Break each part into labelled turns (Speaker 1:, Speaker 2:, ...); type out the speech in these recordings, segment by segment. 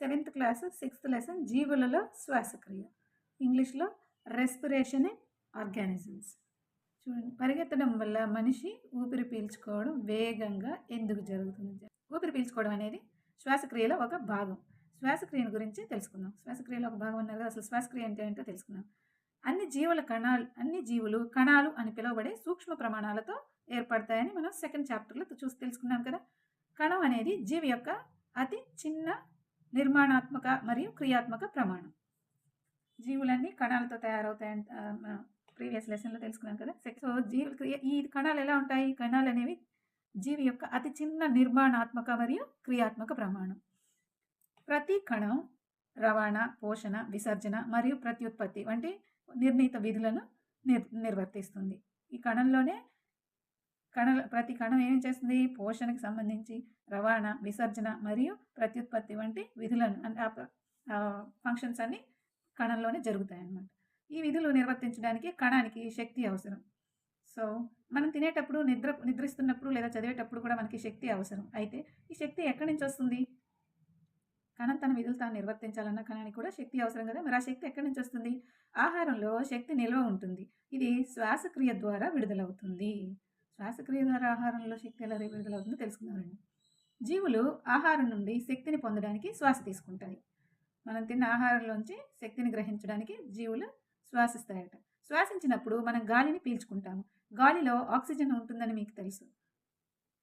Speaker 1: Seventh class sixth lesson జీవులలో శ్వాసక్రియ. ఇంగ్లీష్లో రెస్పిరేషన్ ఆర్గానిజమ్స్ చూడండి పరిగెత్తడం వల్ల మనిషి ఊపిరి పీల్చుకోవడం వేగంగా ఎందుకు జరుగుతుంది? ఊపిరి పీల్చుకోవడం అనేది శ్వాసక్రియలో ఒక భాగం. శ్వాసక్రియను గురించి తెలుసుకుందాం. శ్వాసక్రియలో ఒక భాగం అన్నారు కదా అసలు శ్వాసక్రియ అంటే ఏంటో తెలుసుకుందాం. అన్ని జీవుల కణాలు అన్ని జీవులు కణాలు అని పిలువబడే సూక్ష్మ ప్రమాణాలతో ఏర్పడతాయని మనం సెకండ్ చాప్టర్లో చూసి తెలుసుకున్నాం కదా. కణం అనేది జీవి యొక్క అతి చిన్న నిర్మాణాత్మక మరియు క్రియాత్మక ప్రమాణం. జీవులన్నీ కణాలతో తయారవుతాయి ప్రీవియస్ లెసన్లో తెలుసుకున్నాం కదా. సో జీవులు క్రియ ఈ కణాలు ఎలా ఉంటాయి? కణాలు అనేవి జీవి యొక్క అతి చిన్న నిర్మాణాత్మక మరియు క్రియాత్మక ప్రమాణం. ప్రతి కణం రవాణా పోషణ విసర్జన మరియు ప్రత్యుత్పత్తి వంటి నిర్ణీత విధులను నిర్ నిర్వర్తిస్తుంది. ఈ కణంలోనే కణ ప్రతి కణం ఏం చేస్తుంది? పోషణకు సంబంధించి రవాణా విసర్జన మరియు ప్రత్యుత్పత్తి వంటి విధులను అంటే ఫంక్షన్స్ అన్ని కణంలోనే జరుగుతాయి అన్నమాట ఈ విధులు నిర్వర్తించడానికి కణానికి శక్తి అవసరం. సో మనం తినేటప్పుడు నిద్ర నిద్రిస్తున్నప్పుడు లేదా చదివేటప్పుడు కూడా మనకి శక్తి అవసరం. అయితే ఈ శక్తి ఎక్కడి నుంచి వస్తుంది? కణం తన విధులు తాను నిర్వర్తించాలన్న కణానికి కూడా శక్తి అవసరం కదా! మరి ఆ శక్తి ఎక్కడి నుంచి వస్తుంది? ఆహారంలో శక్తి నిల్వ ఉంటుంది. ఇది శ్వాసక్రియ ద్వారా విడుదలవుతుంది. శ్వాసక్రియ ద్వారా ఆహారంలో శక్తి ఎలా విడుదలవుతుందో తెలుసుకుందామండి. జీవులు ఆహారం నుండి శక్తిని పొందడానికి శ్వాస తీసుకుంటాయి. మనం తిన్న ఆహారంలోంచి శక్తిని గ్రహించడానికి జీవులు శ్వాసిస్తాయట. శ్వాసించినప్పుడు మనం గాలిని పీల్చుకుంటాము. గాలిలో ఆక్సిజన్ ఉంటుందని మీకు తెలుసు.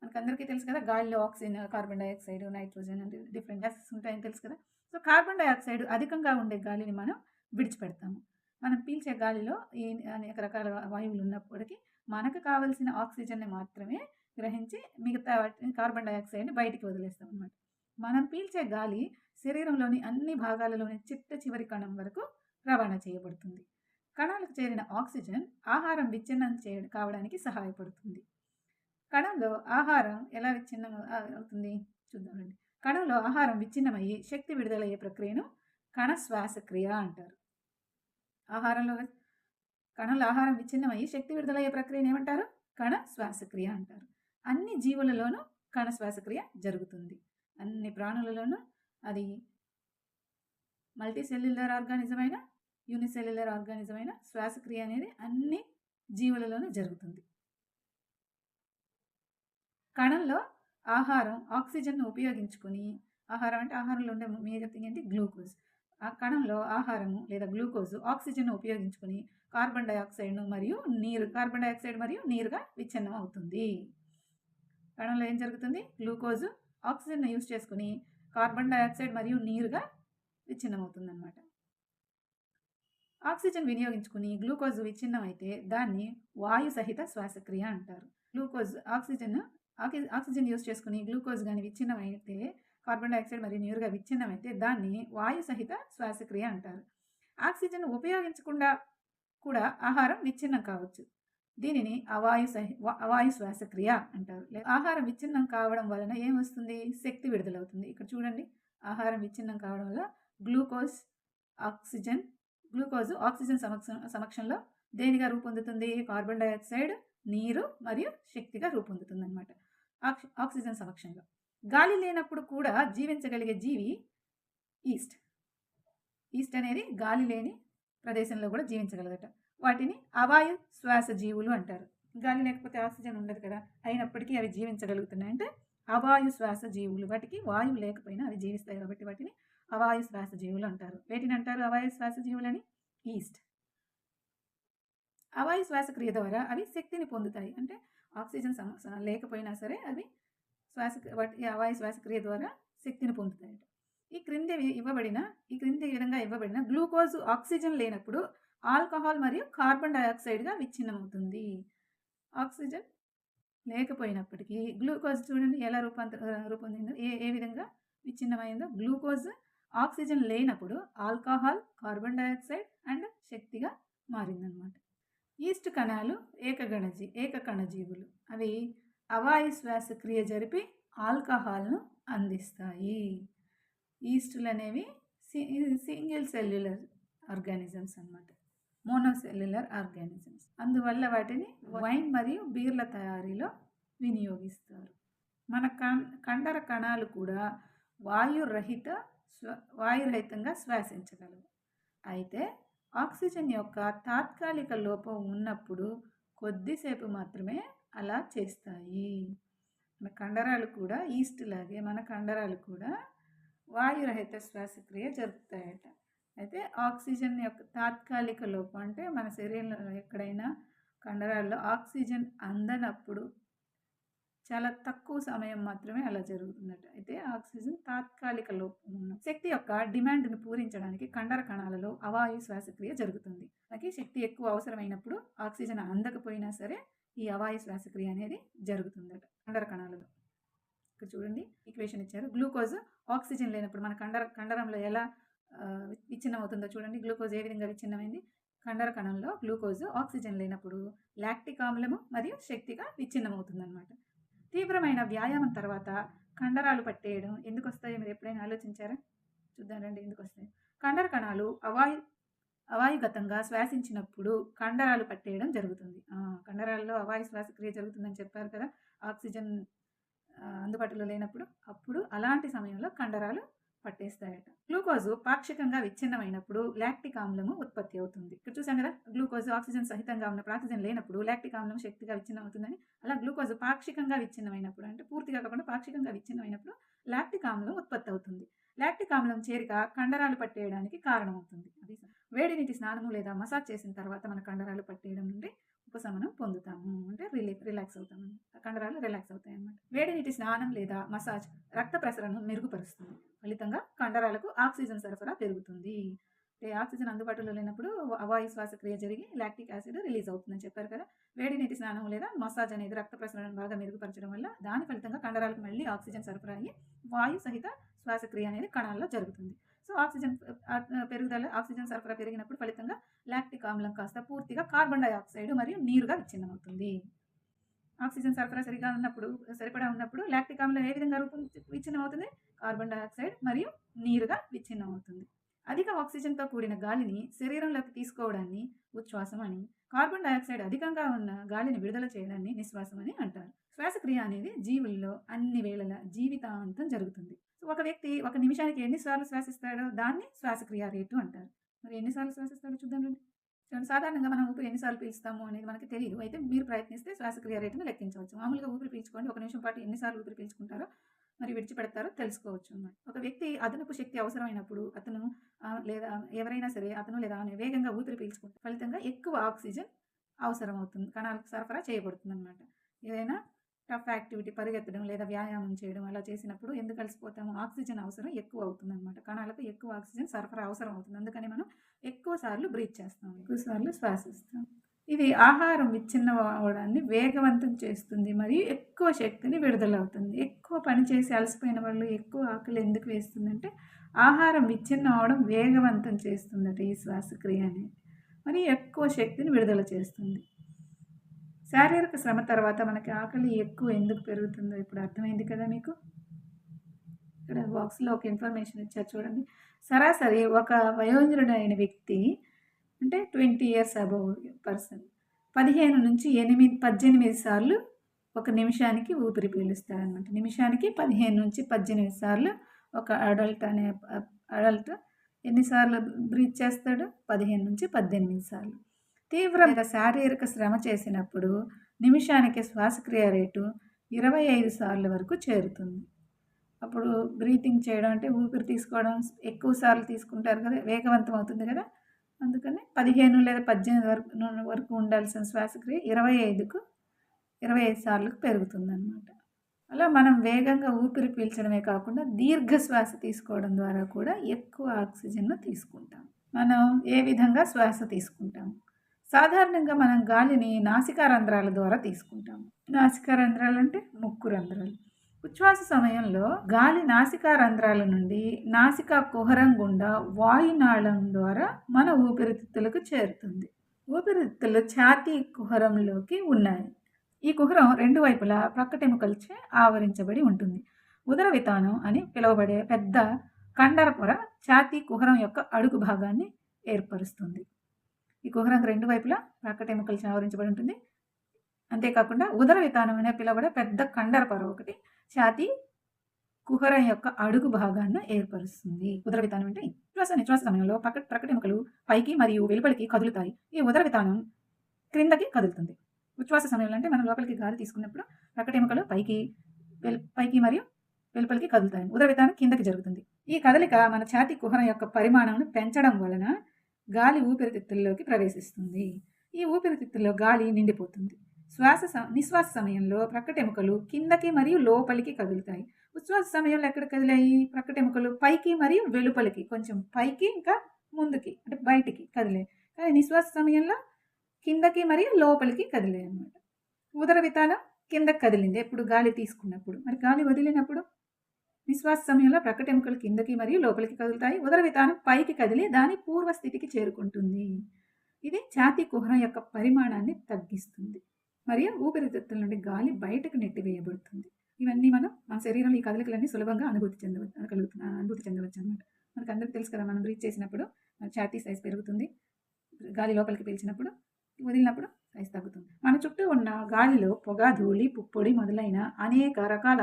Speaker 1: మనకు అందరికీ తెలుసు కదా గాలిలో ఆక్సిజన్ కార్బన్ డైఆక్సైడ్ నైట్రోజన్ అంటే డిఫరెంట్ గ్యాసెస్ ఉంటాయని తెలుసు కదా. సో కార్బన్ డైఆక్సైడ్ అధికంగా ఉండే గాలిని మనం విడిచిపెడతాము. మనం పీల్చే గాలిలో ఈ అనేక రకాల వాయువులు ఉన్నప్పటికీ మనకు కావలసిన ఆక్సిజన్ని మాత్రమే గ్రహించి మిగతా కార్బన్ డైఆక్సైడ్ని బయటికి వదిలేస్తాం అనమాట మనం పీల్చే గాలి శరీరంలోని అన్ని భాగాలలోని చిట్ట చివరి కణం వరకు రవాణా చేయబడుతుంది. కణాలకు చేరిన ఆక్సిజన్ ఆహారం విచ్ఛిన్నం చేయడం కావడానికి సహాయపడుతుంది. కణంలో ఆహారం ఎలా విచ్ఛిన్నం అవుతుంది? చూద్దామండి కణంలో ఆహారం విచ్ఛిన్నమయ్యి శక్తి విడుదలయ్యే ప్రక్రియను కణ శ్వాసక్రియ అంటారు. ఆహారంలో కణంలో ఆహారం విచ్ఛిన్నమయ్యి శక్తి విడుదలయ్యే ప్రక్రియను ఏమంటారు? కణ శ్వాసక్రియ అంటారు. అన్ని జీవులలోనూ కణ శ్వాసక్రియ జరుగుతుంది. అన్ని ప్రాణులలోనూ అది మల్టీసెల్యులర్ ఆర్గానిజం అయినా యూనిసెల్యులర్ ఆర్గానిజం అయినా శ్వాసక్రియ అనేది అన్ని జీవులలోనూ జరుగుతుంది. కణంలో ఆహారం ఆక్సిజన్ను ఉపయోగించుకొని ఆహారం అంటే ఆహారంలో ఉండే మేజర్ థింగ్ ఏంటి? గ్లూకోజ్. ఆ కణంలో ఆహారము లేదా గ్లూకోజ్ ఆక్సిజన్ను ఉపయోగించుకొని కార్బన్ డైఆక్సైడ్ను మరియు నీరు కార్బన్ డైఆక్సైడ్ మరియు నీరుగా విచ్ఛిన్నం అవుతుంది కణంలో ఏం జరుగుతుంది? గ్లూకోజ్ ఆక్సిజన్ను యూజ్ చేసుకుని కార్బన్ డైఆక్సైడ్ మరియు నీరుగా విచ్ఛిన్నం అవుతుందన్నమాట ఆక్సిజన్ వినియోగించుకుని గ్లూకోజ్ విచ్ఛిన్నం అయితే దాన్ని వాయు సహిత శ్వాసక్రియ అంటారు. గ్లూకోజ్ ఆక్సిజన్ ఆక్సిజన్ యూజ్ చేసుకుని గ్లూకోజ్ కానీ విచ్ఛిన్నం అయితే కార్బన్ డైఆక్సైడ్ మరియు నీరుగా విచ్ఛిన్నం అయితే దాన్ని వాయు సహిత శ్వాసక్రియ అంటారు. ఆక్సిజన్ ఉపయోగించకుండా కూడా ఆహారం విచ్ఛిన్నం కావచ్చు. దీనిని అవాయు అవాయు శ్వాసక్రియ అంటారు. ఆహారం విచ్ఛిన్నం కావడం వలన ఏమొస్తుంది శక్తి విడుదలవుతుంది. ఇక్కడ చూడండి. ఆహారం విచ్ఛిన్నం కావడం వల్ల గ్లూకోజ్ ఆక్సిజన్ గ్లూకోజ్ ఆక్సిజన్ సమక్ష సమక్షంలో దేనిగా రూపొందుతుంది? కార్బన్ డైఆక్సైడ్ నీరు మరియు శక్తిగా రూపొందుతుంది అనమాట ఆక్సిజన్ సమక్షంలో. గాలి లేనప్పుడు కూడా జీవించగలిగే జీవి ఈస్ట్. ఈస్ట్ అనేది గాలి లేని ప్రదేశంలో కూడా జీవించగలదట. వాటిని అవాయు శ్వాస జీవులు అంటారు. గాలి లేకపోతే ఆక్సిజన్ ఉండదు కదా అయినప్పటికీ అవి జీవించగలుగుతున్నాయి. అంటే అవాయు శ్వాస జీవులు వాటికి వాయువు లేకపోయినా అవి జీవిస్తాయి కాబట్టి వాటిని అవాయు శ్వాస జీవులు అంటారు. వేటిని అంటారు అవాయు శ్వాస జీవులని? ఈస్ట్. అవాయు శ్వాసక్రియ ద్వారా అవి శక్తిని పొందుతాయి. అంటే ఆక్సిజన్ సమ లేకపోయినా సరే అవి శ్వాస వాటి అవాయు శ్వాసక్రియ ద్వారా శక్తిని పొందుతాయి ఈ క్రింద ఇవ్వబడిన ఈ క్రింది విధంగా ఇవ్వబడిన గ్లూకోజ్ ఆక్సిజన్ లేనప్పుడు ఆల్కహాల్ మరియు కార్బన్ డైఆక్సైడ్గా విచ్ఛిన్నమవుతుంది. ఆక్సిజన్ లేకపోయినప్పటికీ గ్లూకోజ్ చూడండి ఎలా రూపాంతర రూపొందిందో ఏ ఏ విధంగా విచ్ఛిన్నమైందో. గ్లూకోజ్ ఆక్సిజన్ లేనప్పుడు ఆల్కహాల్ కార్బన్ డైఆక్సైడ్ అండ్ శక్తిగా మారిందనమాట. ఈస్ట్ కణాలు ఏకగణజీ ఏకకణజీవులు. అవి అవాయు శ్వాసక్రియ జరిపి ఆల్కహాల్ను అందిస్తాయి. ఈస్టులు అనేవి సింగిల్ సెల్యులర్ ఆర్గానిజమ్స్ అనమాట మోనోసెల్యులర్ ఆర్గానిజమ్స్. అందువల్ల వాటిని వైన్ మరియు బీర్ల తయారీలో వినియోగిస్తారు. మన కం కండర కణాలు కూడా వాయురహిత స్వ వాయురహితంగా శ్వాసించగలవు. అయితే ఆక్సిజన్ యొక్క తాత్కాలిక లోపం ఉన్నప్పుడు కొద్దిసేపు మాత్రమే అలా చేస్తాయి. మన కండరాలు కూడా ఈస్ట్ లాగే మన కండరాలు కూడా వాయురహిత శ్వాసక్రియ జరుపుతాయట. అయితే ఆక్సిజన్ యొక్క తాత్కాలిక లోపం అంటే మన శరీరంలో ఎక్కడైనా కండరాల్లో ఆక్సిజన్ అందనప్పుడు చాలా తక్కువ సమయం మాత్రమే అలా జరుగుతుందట. అయితే ఆక్సిజన్ తాత్కాలిక లోపం ఉన్న శక్తి యొక్క డిమాండ్ను పూరించడానికి కండర కణాలలో అవాయు శ్వాసక్రియ జరుగుతుంది. మనకి శక్తి ఎక్కువ అవసరమైనప్పుడు ఆక్సిజన్ అందకపోయినా సరే ఈ అవాయు శ్వాసక్రియ అనేది జరుగుతుందట కండర కణాలలో. ఇక్కడ చూడండి ఈక్వేషన్ ఇచ్చారు. గ్లూకోజ్ ఆక్సిజన్ లేనప్పుడు మన కండర కండరంలో ఎలా విచ్ఛిన్నం అవుతుందో చూడండి. గ్లూకోజ్ ఏ విధంగా విచ్ఛిన్నమైంది? కండర కణంలో గ్లూకోజ్ ఆక్సిజన్ లేనప్పుడు లాక్టిక్ ఆమ్లము మరియు శక్తిగా విచ్ఛిన్నమవుతుందన్నమాట. తీవ్రమైన వ్యాయామం తర్వాత కండరాలు పట్టేయడం ఎందుకు వస్తాయో మీరు ఎప్పుడైనా ఆలోచించారా? చూద్దాం రండి ఎందుకు వస్తాయి కండర కణాలు అవాయు అవాయుగతంగా శ్వాసించినప్పుడు కండరాలు పట్టేయడం జరుగుతుంది. కండరాల్లో అవాయు శ్వాసక్రియ జరుగుతుందని చెప్పారు కదా. ఆక్సిజన్ అందుబాటులో లేనప్పుడు అప్పుడు అలాంటి సమయంలో కండరాలు పట్టేస్తాయట. గ్లూకోజ్ పాక్షికంగా విచ్ఛిన్నమైనప్పుడు లాక్టిక్ ఆమ్లము ఉత్పత్తి అవుతుంది. ఇక్కడ చూసాం కదా గ్లూకోజ్ ఆక్సిజన్ సహితంగా ఉన్నప్పుడు ఆక్సిజన్ లేనప్పుడు లాక్టిక్ ఆమ్లం శక్తిగా విచ్ఛిన్నం అవుతుందని అలా గ్లూకోజ్ పాక్షికంగా విచ్ఛిన్నమైనప్పుడు అంటే పూర్తిగా కాకుండా పాక్షికంగా విచ్ఛిన్నమైనప్పుడు లాక్టిక్ ఆమ్లం ఉత్పత్తి అవుతుంది. లాక్టిక్ ఆమ్లం చేరిక కండరాలు పట్టేయడానికి కారణమవుతుంది. అది వేడి నీటి స్నానము లేదా మసాజ్ చేసిన తర్వాత మన కండరాలు పట్టేయడం నుండి ఉపశమనం పొందుతాము. అంటే రిలీఫ్ రిలాక్స్ అవుతాము కండరాలు రిలాక్స్ అవుతాయి అన్నమాట వేడి నీటి స్నానం లేదా మసాజ్ రక్త ప్రసరణను మెరుగుపరుస్తుంది. ఫలితంగా కండరాలకు ఆక్సిజన్ సరఫరా పెరుగుతుంది. అంటే ఆక్సిజన్ అందుబాటులో లేనప్పుడు అవాయు శ్వాసక్రియ జరిగి లాక్టిక్ యాసిడ్ రిలీజ్ అవుతుందని చెప్పారు కదా. వేడి నీటి స్నానం లేదా మసాజ్ అనేది రక్త ప్రసరణను బాగా మెరుగుపరచడం వల్ల దాని ఫలితంగా కండరాలకు మళ్ళీ ఆక్సిజన్ సరఫరా అయ్యి వాయు సహిత శ్వాసక్రియ అనేది కణాల్లో జరుగుతుంది. సో ఆక్సిజన్ పెరుగుదల ఆక్సిజన్ సరఫరా పెరిగినప్పుడు ఫలితంగా లాక్టిక్ ఆమ్లం కాస్త పూర్తిగా కార్బన్ డైఆక్సైడ్ మరియు నీరుగా విచ్ఛిన్నమవుతుంది. ఆక్సిజన్ సరఫరా సరిగా ఉన్నప్పుడు సరిపడా ఉన్నప్పుడు లాక్టిక్ ఆమ్లం ఏ విధంగా రూపం విచ్ఛిన్నమవుతుంది? కార్బన్ డైఆక్సైడ్ మరియు నీరుగా విచ్ఛిన్నం అవుతుంది అధిక ఆక్సిజన్తో కూడిన గాలిని శరీరంలోకి తీసుకోవడాన్ని ఉచ్ఛ్వాసం అని కార్బన్ డైఆక్సైడ్ అధికంగా ఉన్న గాలిని విడుదల చేయడాన్ని నిశ్వాసం అని అంటారు. శ్వాసక్రియ అనేది జీవుల్లో అన్ని వేళల జీవితాంతం జరుగుతుంది. సో ఒక వ్యక్తి ఒక నిమిషానికి ఎన్నిసార్లు శ్వాసిస్తాడో దాన్ని శ్వాసక్రియ రేటు అంటారు. మరి ఎన్నిసార్లు శ్వాసిస్తాడో చూద్దాం రండి. సాధారణంగా మనం ఊపిరి ఎన్నిసార్లు పీల్చుతాము అనేది మనకి తెలియదు అయితే మీరు ప్రయత్నిస్తే శ్వాసక్రియ రేటును లెక్కించవచ్చు. మామూలుగా ఊపిరి పీల్చుకోండి ఒక నిమిషం పాటు ఎన్నిసార్లు ఊపిరి పీల్చుకుంటారో మరి విడిచిపెడతారో తెలుసుకోవచ్చు అన్నమాట. ఒక వ్యక్తి అదనపు శక్తి అవసరమైనప్పుడు అతను లేదా ఎవరైనా సరే అతను లేదా ఆమె వేగంగా ఊపిరి పీల్చుకుంటే ఫలితంగా ఎక్కువ ఆక్సిజన్ అవసరం అవుతుంది కణాలకు సరఫరా చేయబడుతుంది అనమాట ఏదైనా టఫ్ యాక్టివిటీ పరిగెత్తడం లేదా వ్యాయామం చేయడం అలా చేసినప్పుడు ఎందుకు కలిసిపోతాము ఆక్సిజన్ అవసరం ఎక్కువ అవుతుంది అనమాట కణాలకు ఎక్కువ ఆక్సిజన్ సరఫరా అవసరం అవుతుంది. అందుకని మనం ఎక్కువ సార్లు బ్రీత్ చేస్తాం ఎక్కువ సార్లు శ్వాసిస్తాం ఇది ఆహారం విచ్ఛిన్నం అవడాన్ని వేగవంతం చేస్తుంది. మరియు ఎక్కువ శక్తిని విడుదలవుతుంది. ఎక్కువ పని చేసి అలసిపోయిన వాళ్ళు ఎక్కువ ఆకలి ఎందుకు వేస్తుందంటే ఆహారం విచ్ఛిన్నం అవడం వేగవంతం చేస్తుందట ఈ శ్వాసక్రియ అనేది. మరి ఎక్కువ శక్తిని విడుదల చేస్తుంది. శారీరక శ్రమ తర్వాత మనకి ఆకలి ఎక్కువ ఎందుకు పెరుగుతుందో ఇప్పుడు అర్థమైంది కదా మీకు? ఇక్కడ బాక్స్లో ఒక ఇన్ఫర్మేషన్ ఇచ్చారు చూడండి. సరాసరి ఒక వయోజనుడైన వ్యక్తి అంటే ట్వంటీ ఇయర్స్ అబౌవ్ పర్సన్ పదిహేను నుంచి ఎనిమిది పద్దెనిమిది సార్లు ఒక నిమిషానికి ఊపిరి పీలుస్తారనమాట నిమిషానికి పదిహేను నుంచి పద్దెనిమిది సార్లు ఒక అడల్ట్ అనే అడల్ట్ ఎన్నిసార్లు బ్రీత్ చేస్తాడు? పదిహేను నుంచి పద్దెనిమిది సార్లు. తీవ్రమైన శారీరక శ్రమ చేసినప్పుడు నిమిషానికి శ్వాసక్రియ రేటు ఇరవై ఐదు సార్లు వరకు చేరుతుంది. అప్పుడు బ్రీతింగ్ చేయడం అంటే ఊపిరి తీసుకోవడం ఎక్కువ సార్లు తీసుకుంటారు కదా వేగవంతం అవుతుంది కదా. అందుకని పదిహేను లేదా పద్దెనిమిది వరకు వరకు ఉండాల్సిన శ్వాసక్రియ ఇరవై ఐదుకు ఇరవై ఐదు సార్లకు పెరుగుతుందన్నమాట. అలా మనం వేగంగా ఊపిరి పీల్చడమే కాకుండా దీర్ఘ శ్వాస తీసుకోవడం ద్వారా కూడా ఎక్కువ ఆక్సిజన్ను తీసుకుంటాం. మనం ఏ విధంగా శ్వాస తీసుకుంటాం? సాధారణంగా మనం గాలిని నాసికా రంధ్రాల ద్వారా తీసుకుంటాము. నాసికా రంధ్రాలు అంటే ముక్కు రంధ్రాలు ఉచ్ఛ్వాస సమయంలో గాలి నాసికా రంధ్రాల నుండి నాసికా కుహరం గుండా వాయునాళం ద్వారా మన ఊపిరితిత్తులకు చేరుతుంది. ఊపిరితిత్తులు ఛాతీ కుహరంలోకి ఉన్నాయి. ఈ కుహరం రెండు వైపులా ప్రక్కటెముకలచే ఆవరించబడి ఉంటుంది. ఉదర వితానం అని పిలువబడే పెద్ద కండర పొర ఛాతీ కుహరం యొక్క అడుగు భాగాన్ని ఏర్పరుస్తుంది. ఈ కుహరం రెండు వైపులా ప్రక్కటెముకలచే ఆవరించబడి ఉంటుంది. అంతేకాకుండా ఉదర వితానం అనే పిలువబడే పెద్ద కండర పొర ఒకటి ఛాతీ కుహరం యొక్క అడుగు భాగాన్ని ఏర్పరుస్తుంది. ఉదర విధానం అంటే శ్వాస నిశ్వాస సమయంలో పక్క ప్రకటెముకలు పైకి మరియు వెలుపలికి కదులుతాయి. ఈ ఉదర విధానం క్రిందకి కదులుతుంది. ఉచ్ఛ్వాస సమయంలో అంటే మనం లోపలికి గాలి తీసుకున్నప్పుడు ప్రకటెముకలు పైకి వెల్ పైకి మరియు వెలుపలికి కదులుతాయి. ఉదర విధానం కిందకి జరుగుతుంది. ఈ కదలిక మన ఛాతీ కుహరం యొక్క పరిమాణాన్ని పెంచడం వలన గాలి ఊపిరితిత్తుల్లోకి ప్రవేశిస్తుంది. ఈ ఊపిరితిత్తుల్లో గాలి నిండిపోతుంది. శ్వాస నిశ్వాస సమయంలో ప్రక్కటెముకలు కిందకి మరియు లోపలికి కదులుతాయి. ఉచ్ఛ్వాస సమయంలో ఎక్కడ కదిలాయి? ప్రక్కటెముకలు పైకి మరియు వెలుపలికి కొంచెం పైకి ఇంకా ముందుకి అంటే బయటికి కదిలాయి. కానీ నిశ్వాస సమయంలో కిందకి మరియు లోపలికి కదిలాయి అన్నమాట. ఉదర వితానం కిందకి కదిలింది. ఎప్పుడు గాలి తీసుకున్నప్పుడు. మరి గాలి వదిలినప్పుడు? నిశ్వాస సమయంలో ప్రకటెముకలు కిందకి మరియు లోపలికి కదులుతాయి? ఉదర విధానం పైకి కదిలి దాని పూర్వస్థితికి చేరుకుంటుంది. ఇది ఛాతీ కుహరం యొక్క పరిమాణాన్ని తగ్గిస్తుంది. మరియు ఊపిరితిత్తుల నుండి గాలి బయటకు నెట్టివేయబడుతుంది. ఇవన్నీ మనం మన శరీరంలో ఈ కదలికలన్నీ సులభంగా అనుభూతి చెందవచ్చు కలుగుతున్న అనుభూతి చెందవచ్చు అనమాట మనకు అందరికీ తెలుసు కదా మనం బ్రీత్ చేసినప్పుడు మన ఛాతీ సైజ్ పెరుగుతుంది. గాలి లోపలికి పీల్చినప్పుడు వదిలినప్పుడు సైజ్ తగ్గుతుంది. మన చుట్టూ ఉన్న గాలిలో పొగ ధూళి పుప్పొడి మొదలైన అనేక రకాల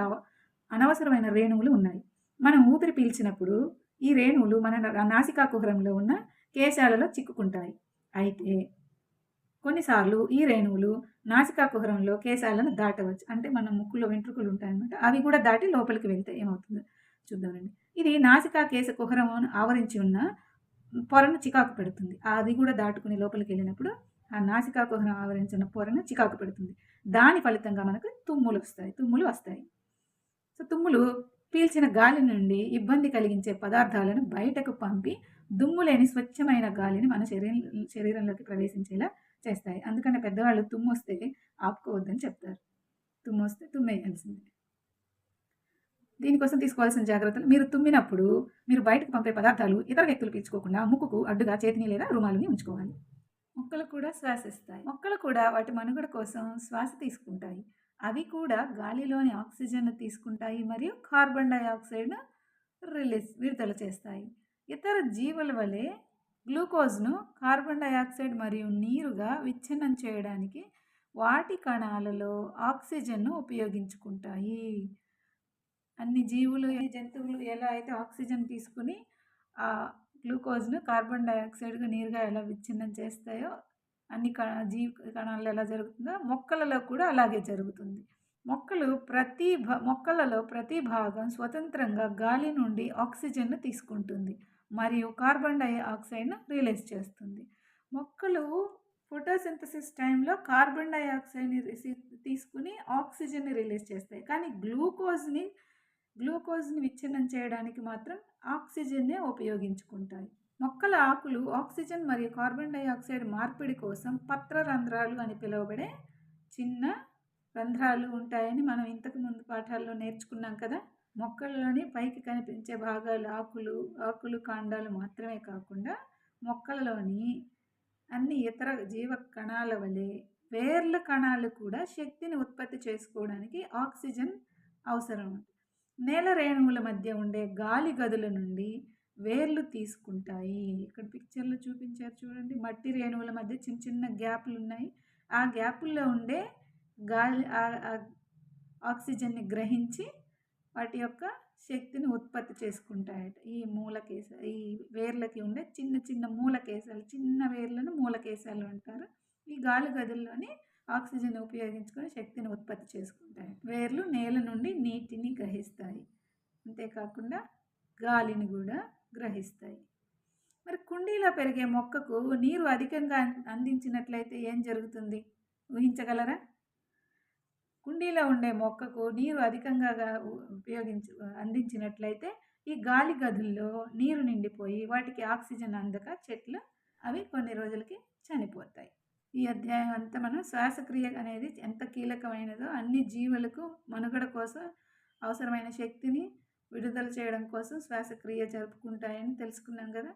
Speaker 1: అనవసరమైన రేణువులు ఉన్నాయి. మనం ఊపిరి పీల్చినప్పుడు ఈ రేణువులు మన నాసికా కుహరంలో ఉన్న కేశాలలో చిక్కుకుంటాయి. అయితే కొన్నిసార్లు ఈ రేణువులు నాసికా కుహరంలో కేశాలను దాటవచ్చు. అంటే మన ముక్కులో వెంట్రుకలు ఉంటాయన్నమాట. అవి కూడా దాటి లోపలికి వెళ్తే ఏమవుతుందో? చూద్దామండి ఇది నాసికా కేశ కుహరం ఆవరించి ఉన్న పొరను చికాకు పెడుతుంది. అది కూడా దాటుకుని లోపలికి వెళ్ళినప్పుడు ఆ నాసికా కుహరం ఆవరించిన పొరను చికాకు పెడుతుంది. దాని ఫలితంగా మనకు తుమ్ములు వస్తాయి. తుమ్ములు వస్తాయి. సో తుమ్ములు పీల్చిన గాలి నుండి ఇబ్బంది కలిగించే పదార్థాలను బయటకు పంపి దుమ్ము లేని స్వచ్ఛమైన గాలిని మన శరీరం శరీరంలోకి ప్రవేశించేలా చేస్తాయి. అందుకని పెద్దవాళ్ళు తుమ్ము వస్తే ఆపుకోవద్దని చెప్తారు. తుమ్ము వస్తే తుమ్మేయాల్సిందే. దీనికోసం తీసుకోవాల్సిన జాగ్రత్తలు మీరు తుమ్మినప్పుడు మీరు బయటకు పంపే పదార్థాలు ఇతర వ్యక్తులు పీల్చుకోకుండా ముక్కుకు అడ్డుగా చేతిని లేదా రుమాలుని ఉంచుకోవాలి. మొక్కలు కూడా శ్వాసిస్తాయి. మొక్కలు కూడా వాటి మనుగడ కోసం శ్వాస తీసుకుంటాయి. అవి కూడా గాలిలోని ఆక్సిజన్ను తీసుకుంటాయి మరియు కార్బన్ డైఆక్సైడ్ను రిలీజ్ విడుదల చేస్తాయి. ఇతర జీవుల వలె గ్లూకోజ్ను కార్బన్ డైఆక్సైడ్ మరియు నీరుగా విచ్ఛిన్నం చేయడానికి వాటి కణాలలో ఆక్సిజన్ను ఉపయోగించుకుంటాయి. అన్ని జీవులు జంతువులు ఎలా అయితే ఆక్సిజన్ తీసుకుని ఆ గ్లూకోజ్ను కార్బన్ డైఆక్సైడ్గా నీరుగా ఎలా విచ్ఛిన్నం చేస్తాయో అన్ని కణ జీవ కణాల్లో ఎలా జరుగుతుందో మొక్కలలో కూడా అలాగే జరుగుతుంది. మొక్కలు ప్రతి భ మొక్కలలో ప్రతి భాగం స్వతంత్రంగా గాలి నుండి ఆక్సిజన్ను తీసుకుంటుంది మరియు కార్బన్ డైఆక్సైడ్ను రిలీజ్ చేస్తుంది. మొక్కలు ఫోటోసింథసిస్ టైంలో కార్బన్ డైఆక్సైడ్ని రిసీవ్ తీసుకుని ఆక్సిజన్ని రిలీజ్ చేస్తాయి. కానీ గ్లూకోజ్ని గ్లూకోజ్ని విచ్ఛిన్నం చేయడానికి మాత్రం ఆక్సిజన్నే ఉపయోగించుకుంటాయి. మొక్కల ఆకులు ఆక్సిజన్ మరియు కార్బన్ డైఆక్సైడ్ మార్పిడి కోసం పత్ర రంధ్రాలు అని పిలువబడే చిన్న రంధ్రాలు ఉంటాయని మనం ఇంతకు ముందు పాఠాల్లో నేర్చుకున్నాం కదా. మొక్కలలోని పైకి కనిపించే భాగాలు ఆకులు ఆకులు కాండాలు మాత్రమే కాకుండా మొక్కలలోని అన్ని ఇతర జీవ కణాల వలె వేర్ల కణాలు కూడా శక్తిని ఉత్పత్తి చేసుకోవడానికి ఆక్సిజన్ అవసరం. నేల రేణువుల మధ్య ఉండే గాలి గదుల నుండి వేర్లు తీసుకుంటాయి. ఇక్కడ పిక్చర్లో చూపించారు చూడండి. మట్టి రేణువుల మధ్య చిన్న చిన్న గ్యాప్లు ఉన్నాయి. ఆ గ్యాపుల్లో ఉండే గాలి ఆ- ఆక్సిజన్ని గ్రహించి వాటి యొక్క శక్తిని ఉత్పత్తి చేసుకుంటాయట. ఈ మూలకేశ ఈ వేర్లకి ఉండే చిన్న చిన్న మూలకేశాలు చిన్న వేర్లను మూలకేశాలు అంటారు. ఈ గాలి గదుల్లోని ఆక్సిజన్ ఉపయోగించుకొని శక్తిని ఉత్పత్తి చేసుకుంటాయి వేర్లు నేల నుండి నీటిని గ్రహిస్తాయి. అంతేకాకుండా గాలిని కూడా గ్రహిస్తాయి. మరి కుండీలో పెరిగే మొక్కకు నీరు అధికంగా అందించినట్లయితే ఏం జరుగుతుంది? ఊహించగలరా? కుండీలో ఉండే మొక్కకు నీరు అధికంగా ఉపయోగించు అందించినట్లయితే ఈ గాలి గదుల్లో నీరు నిండిపోయి వాటికి ఆక్సిజన్ అందక చెట్లు అవి కొన్ని రోజులకి చనిపోతాయి. ఈ అధ్యాయం అంతా మనం శ్వాసక్రియ అనేది ఎంత కీలకమైనదో అన్ని జీవులకు మనుగడ కోసం అవసరమైన శక్తిని విడుదల చేయడం కోసం శ్వాసక్రియ జరుపుకుంటాయని తెలుసుకున్నాం కదా?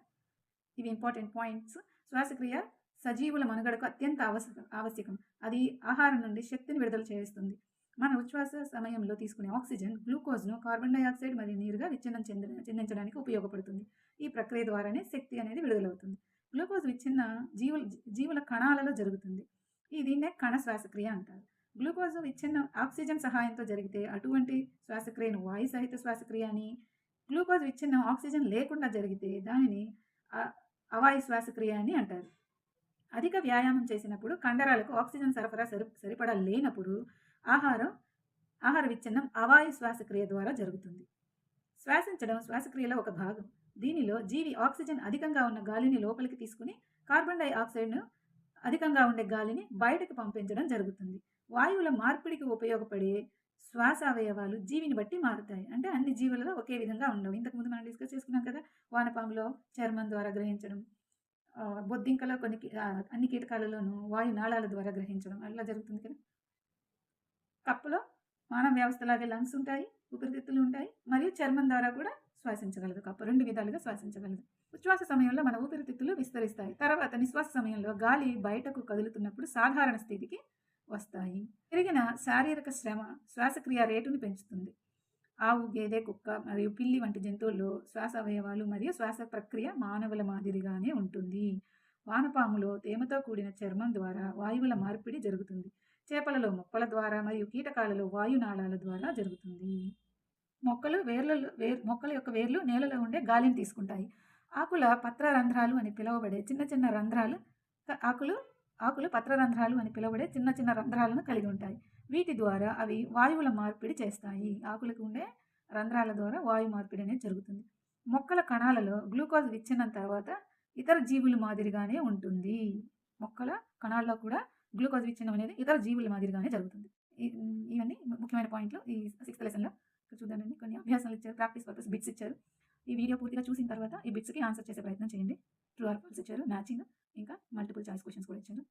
Speaker 1: ఇవి ఇంపార్టెంట్ పాయింట్స్ శ్వాసక్రియ సజీవుల మనుగడకు అత్యంత ఆవశ్యకం ఆవశ్యకం. అది ఆహారం నుండి శక్తిని విడుదల చేస్తుంది. మన ఉచ్ఛ్వాస సమయంలో తీసుకునే ఆక్సిజన్ గ్లూకోజ్ను కార్బన్ డైఆక్సైడ్ మరియు నీరుగా విచ్ఛిన్నం చెంద చెందించడానికి ఉపయోగపడుతుంది. ఈ ప్రక్రియ ద్వారానే శక్తి అనేది విడుదలవుతుంది. గ్లూకోజ్ విచ్ఛిన్న జీవుల జీవుల కణాలలో జరుగుతుంది. ఈ దీన్నే కణ శ్వాసక్రియ అంటారు. గ్లూకోజ్ విచ్ఛిన్నం ఆక్సిజన్ సహాయంతో జరిగితే అటువంటి శ్వాసక్రియను వాయు సహిత శ్వాసక్రియ అని గ్లూకోజ్ విచ్ఛిన్నం ఆక్సిజన్ లేకుండా జరిగితే దానిని అవాయు శ్వాసక్రియ అని అంటారు. అధిక వ్యాయామం చేసినప్పుడు కండరాలకు ఆక్సిజన్ సరఫరా సరి సరిపడా లేనప్పుడు ఆహారం ఆహార విచ్ఛిన్నం అవాయు శ్వాసక్రియ ద్వారా జరుగుతుంది. శ్వాసించడం శ్వాసక్రియలో ఒక భాగం. దీనిలో జీవి ఆక్సిజన్ అధికంగా ఉన్న గాలిని లోపలికి తీసుకుని కార్బన్ డైఆక్సైడ్ను అధికంగా ఉండే గాలిని బయటకు పంపించడం జరుగుతుంది. వాయువుల మార్పిడికి ఉపయోగపడే శ్వాస అవయవాలు జీవిని బట్టి మారుతాయి. అంటే అన్ని జీవులలో ఒకే విధంగా ఉండవు. ఇంతకుముందు మనం డిస్కస్ చేసుకున్నాం కదా వానపాములో చర్మం ద్వారా గ్రహించడం బొద్దింకలో కొన్ని అన్ని కీటకాలలోనూ వాయు నాళాల ద్వారా గ్రహించడం అలా జరుగుతుంది కదా. కప్పులో మానవ వ్యవస్థలాగే లంగ్స్ ఉంటాయి ఊపిరితిత్తులు ఉంటాయి మరియు చర్మం ద్వారా కూడా శ్వాసించగలదు కప్పు. రెండు విధాలుగా శ్వాసించగలదు. ఉచ్ఛ్వాస సమయంలో మన ఊపిరితిత్తులు విస్తరిస్తాయి. తర్వాత నిశ్వాస సమయంలో గాలి బయటకు కదులుతున్నప్పుడు సాధారణ స్థితికి వస్తాయి. పెరిగిన శారీరక శ్రమ శ్వాసక్రియ రేటును పెంచుతుంది. ఆవు గేదె కుక్క మరియు పిల్లి వంటి జంతువుల్లో శ్వాస అవయవాలు మరియు శ్వాస ప్రక్రియ మానవుల మాదిరిగానే ఉంటుంది. వానపాములో తేమతో కూడిన చర్మం ద్వారా వాయువుల మార్పిడి జరుగుతుంది. చేపలలో మొక్కల ద్వారా మరియు కీటకాలలో వాయునాళాల ద్వారా జరుగుతుంది. మొక్కలు వేర్లలో వేర్ మొక్కల యొక్క వేర్లు నేలలో ఉండే గాలిని తీసుకుంటాయి. ఆకుల పత్ర రంధ్రాలు అని పిలువబడే చిన్న చిన్న రంధ్రాలు ఆకులు ఆకులు పత్రరంధ్రాలు అని పిలువబడే చిన్న చిన్న రంధ్రాలను కలిగి ఉంటాయి. వీటి ద్వారా అవి వాయువుల మార్పిడి చేస్తాయి. ఆకులకు ఉండే రంధ్రాల ద్వారా వాయు మార్పిడి అనేది జరుగుతుంది. మొక్కల కణాలలో గ్లూకోజ్ విచ్ఛిన్నం తర్వాత ఇతర జీవుల మాదిరిగానే ఉంటుంది. మొక్కల కణాల్లో కూడా గ్లూకోజ్ విచ్ఛిన్నం అనేది ఇతర జీవుల మాదిరిగానే జరుగుతుంది. ఇవన్నీ ముఖ్యమైన పాయింట్లు ఈ సిక్స్త్ లెసన్లో చూద్దామండి. కొన్ని అభ్యాసాలు ఇచ్చారు. ప్రాక్టీస్ పర్పస్ బిట్స్ ఇచ్చారు. ఈ వీడియో పూర్తిగా చూసిన తర్వాత ఈ బిట్స్కి ఆన్సర్ చేసే ప్రయత్నం చేయండి. ట్రూ ఆర్ ఫాల్స్ ఇచ్చారు. మ్యాచింగ్ ఇంకా మల్టిపుల్ చాయిస్ క్వశ్చన్స్ కూడా ఇచ్చారు.